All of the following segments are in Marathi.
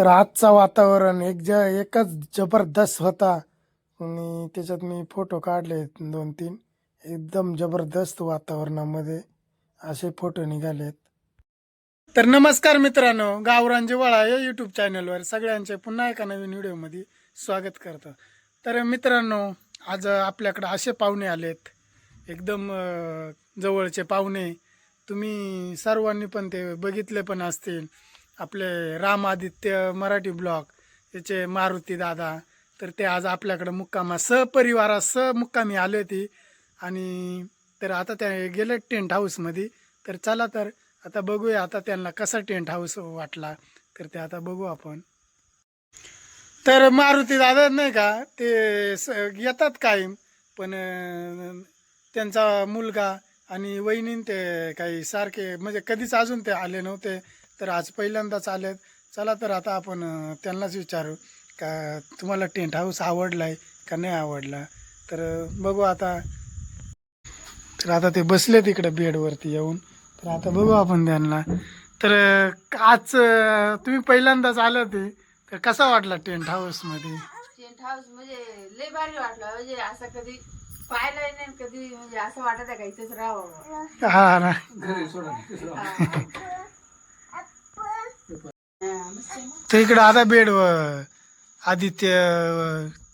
तर आजचा वातावरण एक ज एकच जबरदस्त होता. आणि त्याच्यात मी फोटो काढले दोन तीन एकदम जबरदस्त वातावरणामध्ये असे फोटो निघालेत. तर नमस्कार मित्रांनो गावरांजे वळा या यूट्यूब चॅनलवर सगळ्यांचे पुन्हा एका नवीन व्हिडिओमध्ये स्वागत करतो. तर मित्रांनो आज आपल्याकडे असे पाहुणे आलेत. एकदम जवळचे पाहुणे. तुम्ही सर्वांनी पण ते बघितले पण असतील. आपले रामादित्य मराठी ब्लॉग याचे मारुती दादा तर ते आज आपल्याकडं मुक्कामा सपरिवारा मुक्कामी आले होती. आणि तर आता त्या गेले टेंट हाऊसमध्ये. तर चला तर आता बघूया आता त्यांना कसा टेंट हाऊस वाटला. तर ते आता बघू आपण. तर मारुती दादा नाही का ते स येतात कायम पण त्यांचा मुलगा आणि वहिनीन ते काही सारखे म्हणजे कधीच अजून ते आले नव्हते. तर आज पहिल्यांदाच आलेत. चला तर आता आपण त्यांनाच विचारू का तुम्हाला टेंट हाऊस आवडला आहे का नाही आवडला? तर बघू आता. तर आता ते बसले तिकडे बेडवरती येऊन. तर आता बघू आपण त्यांना. तर आज तुम्ही पहिल्यांदाच आले होते तर कसा वाटला टेंट हाऊसमध्ये? टेंट हाऊस म्हणजे लय भारी वाटलं. म्हणजे असं कधी पाहिलं नाही कधी म्हणजे असं वाटत आहे का इथेच राहावं? हा ना तर इकडं आता बेडवर आदित्य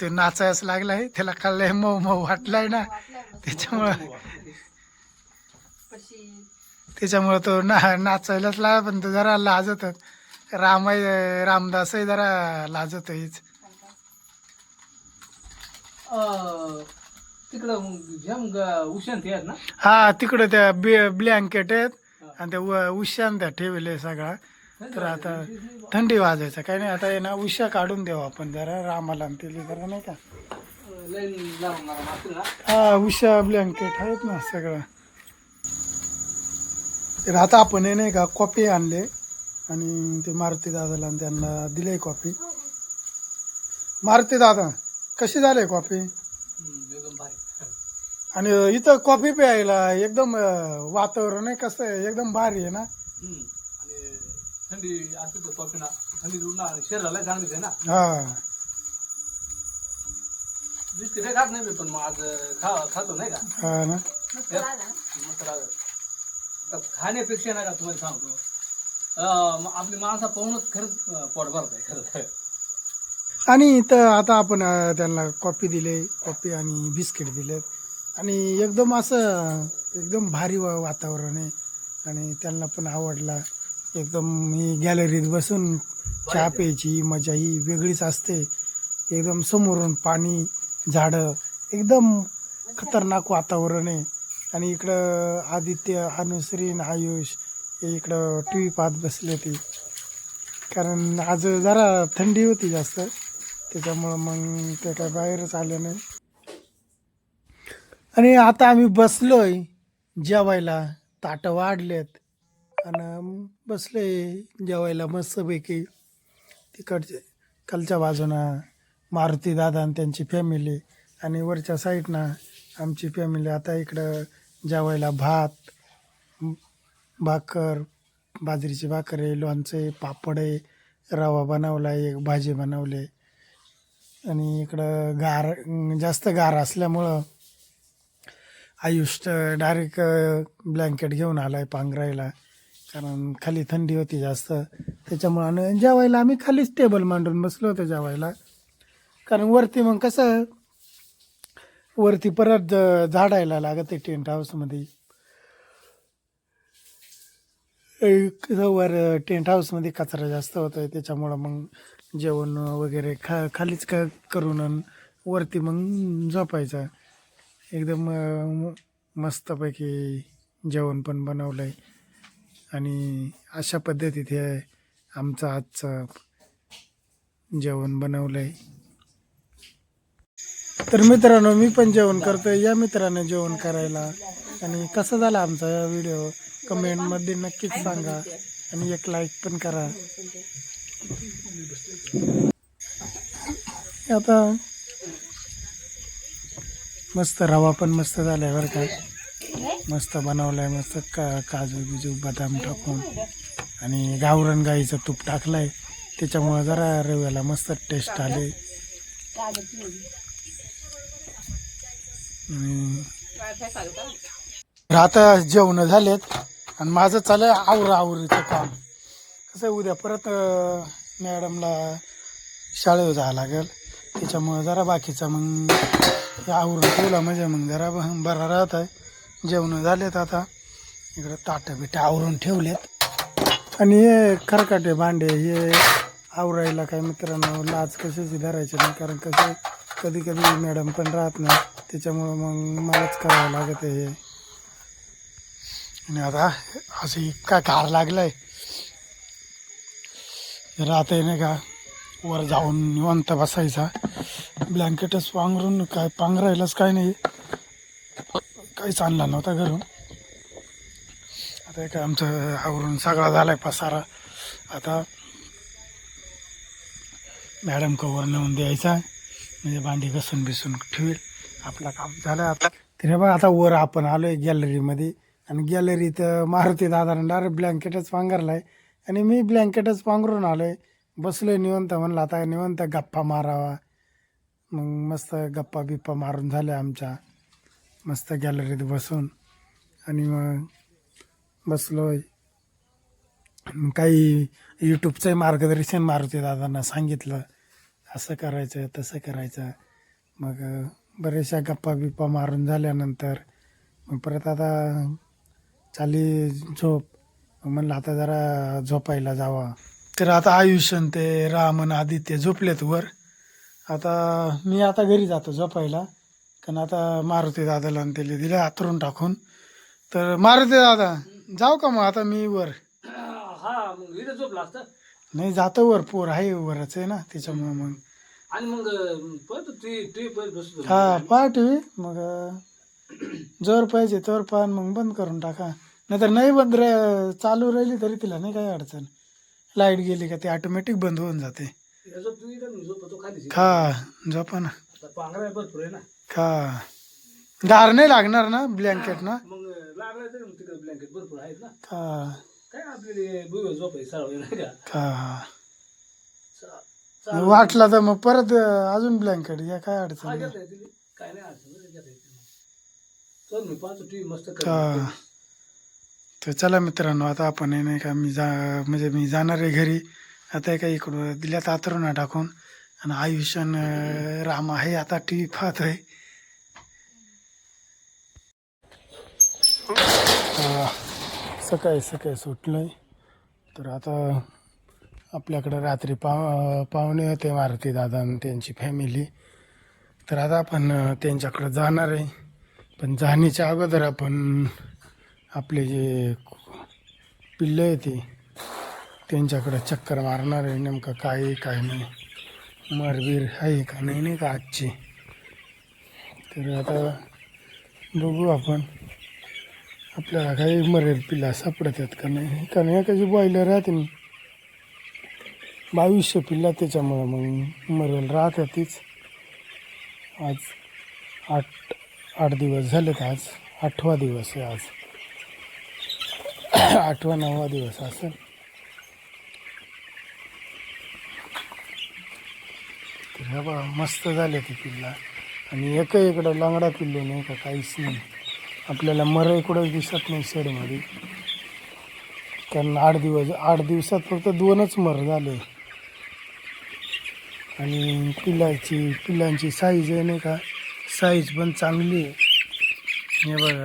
ते नाचायच लागलाय. त्याला खाल्लंय मऊ मऊ वाटलाय ना. त्याच्यामुळं त्याच्यामुळं तो ना नाचायलाच लाग पण तो जरा लाजत रामाय रामदासही जरा लाजत हेच तिकडं मग ज्या मग उशांती आहेत ना? हा तिकडं त्या बे ब्लँकेट आहेत. आणि त्या उ- उशान त्या ठेवले सगळा तर आता थंडी वाजायचं. काही नाही आता आहे ना उशा काढून देऊ आपण जरा. रामाला आणि जरा नाही का? हा उषा ब्लँकेट आहेत ना सगळं. तर आता आपण हे नाही का कॉफी आणले. आणि ते मारुती दादाला आणि त्यांना दिले कॉफी मारुती दादा कशी झाले कॉफी आणि इथं कॉफी प्यायला एकदम वातावरण आहे कसं आहे? एकदम भारी आहे ना? थंडी असते तर कॉफी ना थंडी शरीराला चांगलीच आहे ना. हा. दिसते काय खात नाही मी पण मग आज खा खातो नाही का? हा ना. मस्त लागत आता खाण्यापेक्षा नाही का तुम्हाला सांगतो. अं, आपली माणसा पाहूनच खरंच पोट भरत आहे खरंच आणि इथं आता आपण अं, त्यांना कॉफी दिले कॉफी आणि बिस्किट दिलेत. आणि एकदम असं एकदम भारी वा- वातावरण आहे. आणि त्यांना पण आवडला. एकदम ही गॅलरीत बसून चहा प्यायची मजा ही वेगळीच असते. एकदम समोरून पाणी झाडं एकदम खतरनाक वातावरण आहे. आणि इकडं आदित्य अनुश्रीन आयुष हे इकडं टी व्ही पाहत बसले ते कारण आज जरा थंडी होती जास्त. त्याच्यामुळं मग ते काय बाहेरच आले नाही. आणि आता आम्ही बसलोय. जेवायला ताटं वाढलेत. आणि बसले जेवायला मस्तपैकी. तिकडचे खालच्या बाजूनं मारुती दादा आणि त्यांची फॅमिली आणि वरच्या साईडनं आमची फॅमिली आता इकडं जेवायला भात भाकर बाजरीची भाकर आहे लोणचे पापड आहे रवा बनवला एक भाजी बनवले. आणि इकडं गार जास्त गार असल्यामुळं आयुष डायरेक्ट ब्लँकेट घेऊन आला आहे पांघरायला. कारण खाली थंडी होती जास्त. त्याच्यामुळं आणि जेवायला आम्ही खालीच टेबल मांडून बसलो होतो जेवायला. कारण वरती मग कसं वरती परत झाडायला लागत आहे टेंट हाऊसमध्ये एक वर टेंट हाऊसमध्ये कचरा जास्त होतो आहे त्याच्यामुळं मग जेवण वगैरे खा खालीच का करून वरती मग झोपायचं. एकदम मस्तपैकी जेवण पण बनवलं आहे आणि अशा पद्धतीत हे आमचं आजचं जेवण बनवलं आहे. तर मित्रांनो मी पण जेवण करतोय. या मित्राने जेवण करायला. आणि कसं झालं आमचा या व्हिडिओ? कमेंटमध्ये नक्कीच सांगा. आणि एक लाईक पण करा. आता मस्त रवा पण मस्त झालाय बरं का. मस्त बनवलाय मस्त का काजू बिजू बदाम टाकून. आणि गावरण गाईचं तूप टाकलाय. त्याच्यामुळं जरा रव्याला मस्त टेस्ट आले. आता जेवण झालेत. आणि माझं चालू आवर आवरीचं काम. कसं आहे, उद्या परत मॅडमला शाळेवर जावं लागेल. त्याच्यामुळं जरा बाकीचं मग आवरून ठेवला म्हणजे मग जरा बरा राहत आहे जेवण झालेत आता. इकडं ताटं बिटं आवरून ठेवलेत. आणि हे खरकाटे भांडे हे आवरायला काय मित्रांनो लाज कशाची धरायची नाही कारण कसं कधी कधी मॅडम पण राहत नाही. त्याच्यामुळं मग मलाच करावं लागत आहे हे. आणि आता असं इतका कार लागलाय. राहत आहे नाही का वर जाऊन निवांत बसायचा. ब्लँकेटच पांघरून काय पांघरायलाच काय नाही. काहीच आणला नव्हता घरून. आता एक आमचं आवरून सगळा झालाय पसारा. आता मॅडम कवर नेऊन द्यायचा म्हणजे भांडी घसून बिसून ठेवेल. आपला काम झालं आता. तरी बघा आता वर आपण आलोय गॅलरीमध्ये आणि गॅलरीत मारुती दादानं डायरेक्ट ब्लँकेटच पांघरलाय आणि मी ब्लँकेटच पांघरून आलोय. बसलो निवंत म्हणलं आता निवंत गप्पा मारावा. मग मस्त गप्पा बिप्पा मारून झाल्या आमच्या. मस्त गॅलरीत बसून. आणि मग बसलो मग काही यूट्यूबचंही मार्गदर्शन मारुती दादांना सांगितलं. असं करायचं तसं करायचं. मग बऱ्याचशा गप्पा बिप्पा मारून झाल्यानंतर मग परत आता चाली झोप. म्हणलं आता जरा झोपायला जावा. तर आता आयुष्यन ते रामन आदित्य झोपलेत वर. आता मी आता घरी जातो झोपायला. कारण आता मारुती दादाला आणि त्याला दिलं आतरून टाकून. तर मारुती दादा जाऊ का मग? आता मी वर. हा मग इथं झोपला असतं? नाही जातो वर. पोर आहे वरच आहे ना त्याच्यामुळे मग. आणि मग अं, परत टी टी परत बसतो. हा पहा टी व्ही मग जोर पाहिजे तोर पाहा मग बंद करून टाका. नाहीतर नाही बंद रे चालू राहिली तरी तिला नाही काही अडचण. लाइट गेली का ती ऑटोमॅटिक बंद होऊन जाते. झोपा ना. पांघरा भरपूर आहे ना. खा गार नाही लागणार ना ब्लँकेट ना? मग लागलं तरी मग तिकडे ब्लँकेट भरपूर आहेत ना. खा काय आपल्याला भुईवर झोप आहे सरळ नाही का? खा चा- चा- वाटला तर मग परत अजून ब्लँकेट घ्या काय अडचण हा, नाही. घेता येते. काय नाही अडचण नाही, घेता येते मग. चल मी पाहतो टीव्ही मस्त का? कर तर चला मित्रांनो आता आपण हे नाही का मी जा म्हणजे मी जाणार आहे घरी. आता काय इकडं दिल्यात आतरून टाकून. आणि आयुष्यन अं, राम आहे आता टी व्ही पाहतोय. सकाळी सकाळी सुटलं आहे तर आता आपल्याकडं रात्री पाव पाहुणे होते मारुती दादा आणि त्यांची फॅमिली तर आता आपण त्यांच्याकडं जाणार आहे. पण जाण्याच्या अगोदर आपण आपले जे पिल्लं आहे ते त्यांच्याकडं चक्कर मारणार आहे. नेमकं काय आहे काय नाही. मरबीर आहे का नाही नाही का आजची? तर आता बघू आपण. आपल्याला काही मरेल पिल्ला सापडत आहेत का नाही? कारण एकाची बॉयलर राहते ना बावीसशे पिल्ला त्याच्यामुळं मग मरेल राहतात तीच आज आठ आठ दिवस झालेत आज. आठवा दिवस आहे आज. आठवा नववा दिवस असेल. तर हे बघा मस्त झाले ते पिल्ला. आणि एक इकडं लंगडा पिल्लू नाही का काहीच नाही. आपल्याला मरही कुठं दिसत नाही शेडमध्ये. कारण आठ दिवस आठ दिवसात फक्त दोनच मर झाले. आणि पिलाची पिल्लांची साईज आहे नाही का? साईज पण चांगली आहे. हे बघा.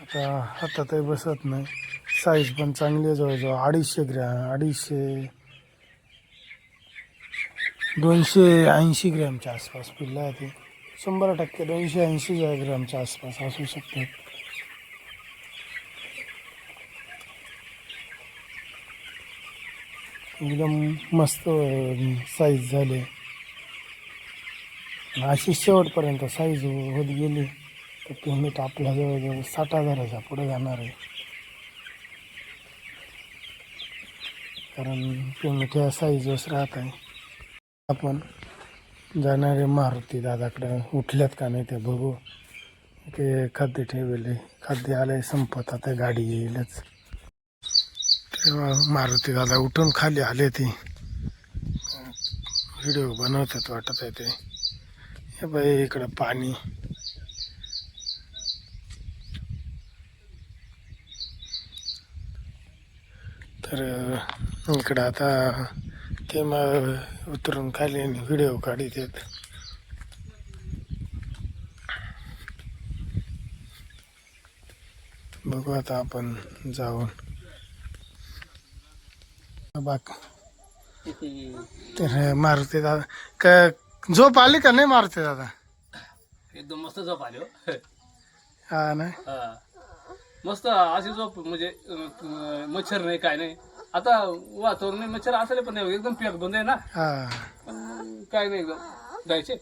आता हातातही बसत नाही. साईज पण चांगली आहे जवळजवळ. अडीचशे ग्रॅम अडीचशे दोनशे ऐंशी ग्रॅमच्या आसपास पिल्ला आहे ते. शंभर टक्के दोनशे ऐंशी ग्रॅमच्या आसपास असू शकतात. एकदम मस्त साईज झाले. अशी शेवटपर्यंत साईज होत गेली तर पेमेंट आपल्या जवळजवळ साठ हजाराच्या पुढे जाणार आहे. कारण पेमेंट ह्या साईजवरच राहत आहे. आपण जाणारे मारुती दादाकडं उठल्यात का नाही ते बघू. ते खाद्य ठेवले. खाद्य आलंय संपत आता गाडी येईलच. तेव्हा मारुती दादा उठून खाली आले ते. व्हिडिओ बनवतात वाटत आहे ते. हे बाई इकडं पाणी. तर इकडं आता ते मग उतरून खाली व्हिडिओ काढित आहेत बघू आता आपण जाऊन बाक तर मारुती दादा का झोप आली का नाही मारुती दादा एकदम मस्त झोप आली हो हा ना हा. मस्त अशी झोप म्हणजे मच्छर नाही काय नाही आता वातावरण मच्छर असले पण नाही एकदम पॅक बंद आहे ना. हा. पण काय नाही एकदम. जायचे.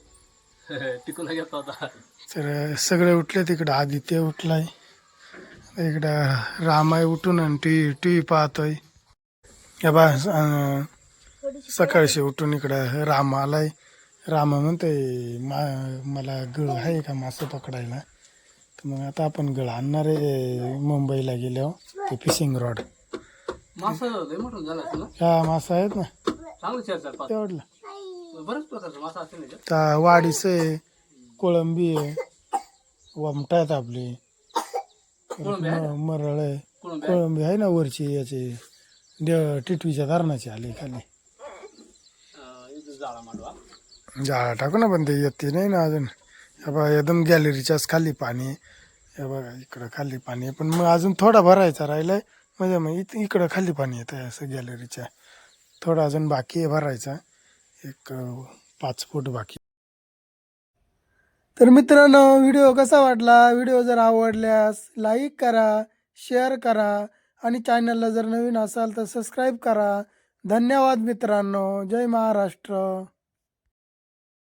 टिकून घेतो आता तर सगळे उठले तिकडं. आदित्य उठलाय. इकडं रामाय उठून आणि टी टी व्ही पाहतोय. हे बा अं, सकाळशी उठून इकडं राम आलाय. राम म्हणतोय मा मला गळ आहे का मासे पकडायला? तर मग आता आपण गळ आणणार आहे मुंबईला गेल्यावर ते फिशिंग रॉड. मासा लय मोठं झाला असेल ना? ह्या मासा आहेत ना. चांगलं चार चार पाच. तेवढला. बरेच प्रकारचे मासा असेल ना याच्यात. त्या वाडीच आहे कोळंबी आहे वमटा आहेत आपली. कोळंबी आहे म- मरळ आहे. कोळंबी आहे. कोळंबी आहे ना वरची याची. देव टिटवीच्या धरणाची आली खाली. अं, इथं जाळा मांडवा. जाळा टाकू ना पण ते येते नाही ना अजून. हे बघा एकदम गॅलरीच्याच खाली पाणी. आहे. हे बघा इकडं खाली पाणी आहे. पण मग अजून थोडा भरायचा राहिलाय. म्हणजे मग इथं इकडं खाली पाणी येतं आहे असं गॅलरीच्या थोडं अजून बाकी आहे भरायचा. एक पाच फूट बाकी. तर मित्रांनो व्हिडिओ कसा वाटला? व्हिडिओ जर आवडल्यास लाईक करा शेअर करा आणि चॅनलला जर नवीन असाल तर सबस्क्राईब करा. धन्यवाद मित्रांनो. जय महाराष्ट्र.